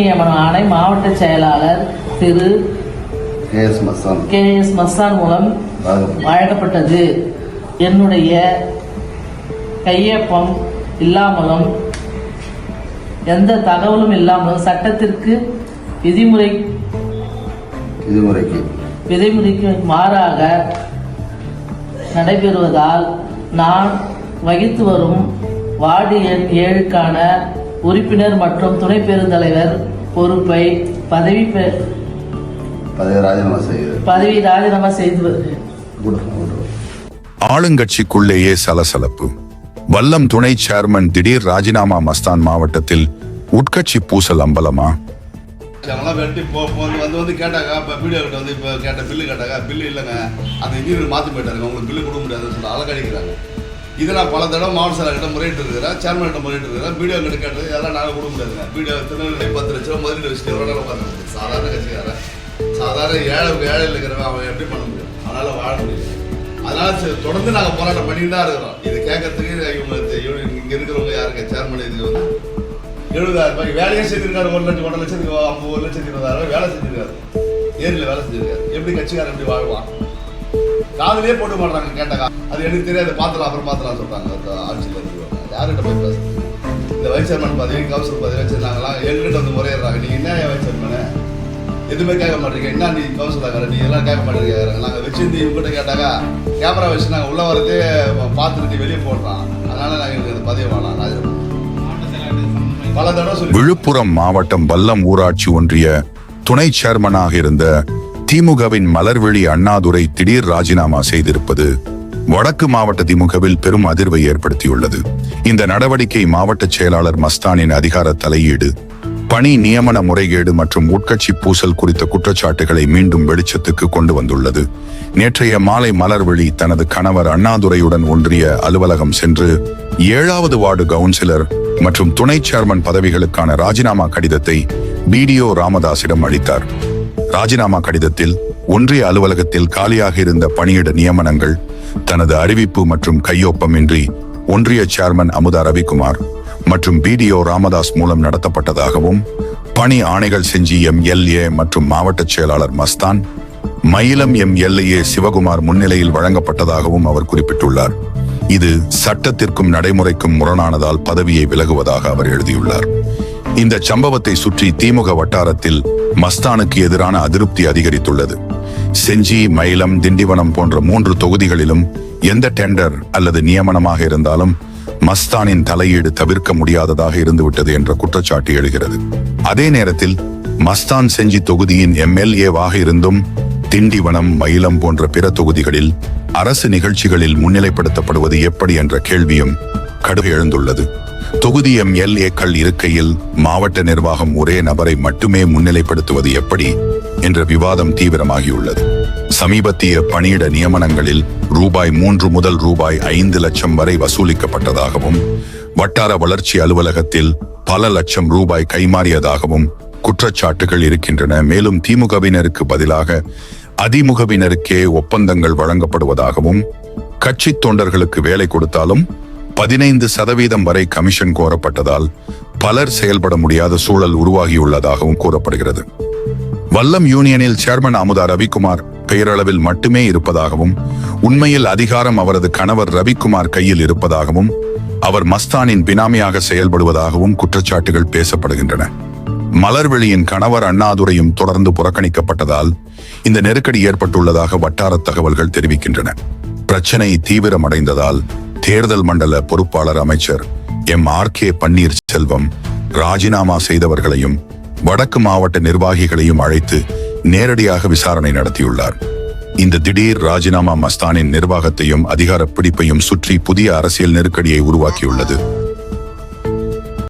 நியமன ஆணை மாவட்ட செயலாளர் திரு K S Masthan. K S Masthan மூலம் வழங்கப்பட்டது. என்னுடைய கையொப்பம் இல்லாமலும் எந்த தகவலும் இல்லாமலும் சட்டத்திற்கு விதிமுறை விதிமுறைக்கு. விதிமுறைக்கு மாறாக நடைபெறுவதால் நான் வகித்து வரும் வார்டு எண் ஏழுக்கான உறுப்பினர் மற்றும் துணை பெருந்தலைவர் பொறுப்பை பதவி பெ- பதவி ராஜினாமா செய்கிறது பதவி ராஜினாமா செய்து ஆளுங்கட்சிக்குள்ளேயே சலசலப்பு. வல்லம் துணை சேர்மன் திடீர் ராஜினாமா மஸ்தான் மாவட்டத்தில் உட்கட்சி பூசல் அம்பலமா? அவங்களாம் வெட்டி போ போ- வந்து வந்து வந்து கேட்டாங்க இப்போ வீடியோ கிட்ட வந்து இப்போ கேட்ட பில்லு கேட்டாங்க பில்லு இல்லைங்க அந்த இன்ஜினியர் மாற்றி போயிட்டாருங்க. உங்களுக்கு பில்லு கொடுக்க முடியாதுன்னு சொல்லி அலக்கடிக்கிறாங்க இதை நான் பல தடவை மாவட்ட செயலாளர்கிட்ட முறையிட்டு இருக்கிறேன் சேர்மன் கிட்ட முறையிட்டு இருக்கிறேன் வீடியோ கிட்ட கேட்டது இதெல்லாம் நாங்கள் கொடுக்க முடியாதுங்க வீடியோ திருநெல்வேலி பத்து லட்சம் முதலீடு வச்சுட்டு எவ்வளோ நேரம் உட்காந்து சாதாரண கட்சிக்காரன். சாதாரண ஏழை ஏழையில் இருக்கிறவன் அவன் எப்படி பண்ண முடியும்? அதனால் வாழ முடியும் அதனால தொடர்ந்து நாங்கள் போராட்டம் பண்ணிட்டு தான் இருக்கிறோம். இது கேட்கறதுக்கு இவங்க இங்கே இருக்கிறவங்க யாருங்க? சேர்மன் இதுக்கு வந்து எழுபதாயிரம் ரூபாய் வேலையும் செஞ்சிருக்காரு ஒரு லட்சம் ஒன்றரை லட்சத்துக்கு ஐம்பது ஒரு லட்சத்துக்கு இருபதாயிரம் ரூபாய் வேலை செஞ்சிருக்காரு. ஏரியில் வேலை செஞ்சிருக்காரு. எப்படி கட்சிக்காரன் எப்படி வாழ்வான்? காதலே போட்டு மாட்டாங்க கேட்டாக்கா. அது எனக்கு தெரியாது. பார்த்துலாம் அப்புறம் பார்த்துலாம் சொல்றாங்க. ஆட்சியில் இருக்கிறவங்க யார்கிட்ட போய் பேசுறது இந்த வைஸ் சேர்மன் பதவி கவுன்சில் பதவி வச்சிருந்தாங்களா? எங்கிட்ட வந்து முறையிடுறாங்க. நீ என்ன வைஸ் சேர்மனு எதுவுமே கேட்க மாட்டீங்க என்ன நீ கவுன்சிலர் நீ எல்லாம் கேட்க மாட்டேங்கிறாங்க. நாங்கள் வச்சிருந்து இவங்ககிட்ட கேட்டாக்கா கேமரா வச்சு நாங்கள் உள்ள வரதே பார்த்துட்டு வெளியே போடுறான். அதனால நாங்கள் எங்களுக்கு பதவி வேணாம். நான் விழுப்புரம் மாவட்டம் வல்லம் ஊராட்சி ஒன்றிய துணை சேர்மனாக இருந்த திமுகவின் மலர்விழி அண்ணாதுரை திடீர் ராஜினாமா செய்திருப்பது வடக்கு மாவட்ட திமுகவில் பெரும் அதிர்வை ஏற்படுத்தியுள்ளது. இந்த நடவடிக்கை மாவட்ட செயலாளர் மஸ்தானின் அதிகார தலையீடு. பணி நியமன முறைகேடு மற்றும் உட்கட்சி பூசல் குறித்த குற்றச்சாட்டுகளை மீண்டும் வெளிச்சத்துக்கு கொண்டு வந்துள்ளது. நேற்றைய மாலை மலர்வழி தனது கணவர் அண்ணாதுரையுடன் ஒன்றிய அலுவலகம் சென்று ஏழாவது வார்டு கவுன்சிலர் மற்றும் துணை சேர்மன் பதவிகளுக்கான ராஜினாமா கடிதத்தை பிடிஓ ராமதாசிடம் அளித்தார். ராஜினாமா கடிதத்தில் ஒன்றிய அலுவலகத்தில் காலியாக இருந்த பணியிட நியமனங்கள் தனது அறிவிப்பு மற்றும் கையொப்பமின்றி ஒன்றிய சேர்மன் அமுதா ரவிக்குமார் மற்றும் பிடிஓ ராமதாஸ் மூலம் நடத்தப்பட்டதாகவும் பணி ஆணைகள் செஞ்சி எம் எல்ஏ மற்றும் மாவட்ட செயலாளர் மஸ்தான் மயிலம் எம் எல்ஏ சிவகுமார் முன்னிலையில் வழங்கப்பட்டதாகவும் அவர் குறிப்பிட்டுள்ளார். இது சட்டத்திற்கும் நடைமுறைக்கும் முரணானதால் பதவியை விலகுவதாக அவர் எழுதியுள்ளார். இந்த சம்பவத்தை சுற்றி திமுக வட்டாரத்தில் மஸ்தானுக்கு எதிரான அதிருப்தி அதிகரித்துள்ளது. செஞ்சி மயிலம் திண்டிவனம் போன்ற மூன்று தொகுதிகளிலும் எந்த டெண்டர் அல்லது நியமனமாக இருந்தாலும் மஸ்தானின் தலையீடு தவிர்க்க முடியாததாக இருந்துவிட்டது என்ற குற்றச்சாட்டு எழுகிறது. அதே நேரத்தில் மஸ்தான் செஞ்சி தொகுதியின் எம்எல்ஏவாக இருந்தும் திண்டிவனம் மயிலம் போன்ற பிற தொகுதிகளில் அரசு நிகழ்ச்சிகளில் முன்னிலைப்படுத்தப்படுவது எப்படி என்ற கேள்வியும் கடுகு எழுந்துள்ளது. தொகுதி எம்எல்ஏக்கள் இருக்கையில் மாவட்ட நிர்வாகம் ஒரே நபரை மட்டுமே முன்னிலைப்படுத்துவது எப்படி என்ற விவாதம் தீவிரமாகியுள்ளது. சமீபத்திய பணியிட நியமனங்களில் ரூபாய் மூன்று முதல் ரூபாய் ஐந்து லட்சம் வரை வசூலிக்கப்பட்டதாகவும் வட்டார வளர்ச்சி அலுவலகத்தில் பல லட்சம் ரூபாய் கைமாறியதாகவும் குற்றச்சாட்டுகள் இருக்கின்றன. மேலும் திமுகவினருக்கு பதிலாக அதிமுகவினருக்கே ஒப்பந்தங்கள் வழங்கப்படுவதாகவும் கட்சி தொண்டர்களுக்கு வேலை கொடுத்தாலும் பதினைந்து சதவீதம் வரை கமிஷன் கோரப்பட்டதால் பலர் செயல்பட முடியாத சூழல் உருவாகியுள்ளதாகவும் கூறப்படுகிறது. வல்லம் யூனியனில் சேர்மன் அமுதா ரவிக்குமார் பெயரளவில் மட்டுமே இருப்பதாகவும் உண்மையில் அதிகாரம் அவரது கணவர் ரவிக்குமார் கையில் இருப்பதாகவும் அவர் மஸ்தானின் பினாமியாக செயல்படுவதாகவும் குற்றச்சாட்டுகள் பேசப்படுகின்றன. மலர்வெளியின் கணவர் அண்ணாதுரையும் தொடர்ந்து புறக்கணிக்கப்பட்டதால் இந்த நெருக்கடி ஏற்பட்டுள்ளதாக வட்டார தகவல்கள் தெரிவிக்கின்றன. பிரச்சனை தீவிரமடைந்ததால் தேர்தல் மண்டல பொறுப்பாளர் அமைச்சர் எம் ஆர் கே பன்னீர்செல்வம் ராஜினாமா செய்தவர்களையும் வடக்கு மாவட்ட நிர்வாகிகளையும் அழைத்து நேரடியாக விசாரணை நடத்தியுள்ளார். இந்த திடீர் ராஜினாமா மஸ்தானின் நிர்வாகத்தையும் அதிகார பிடிப்பையும் சுற்றி புதிய அரசியல் நெருக்கடியை உருவாக்கியுள்ளது.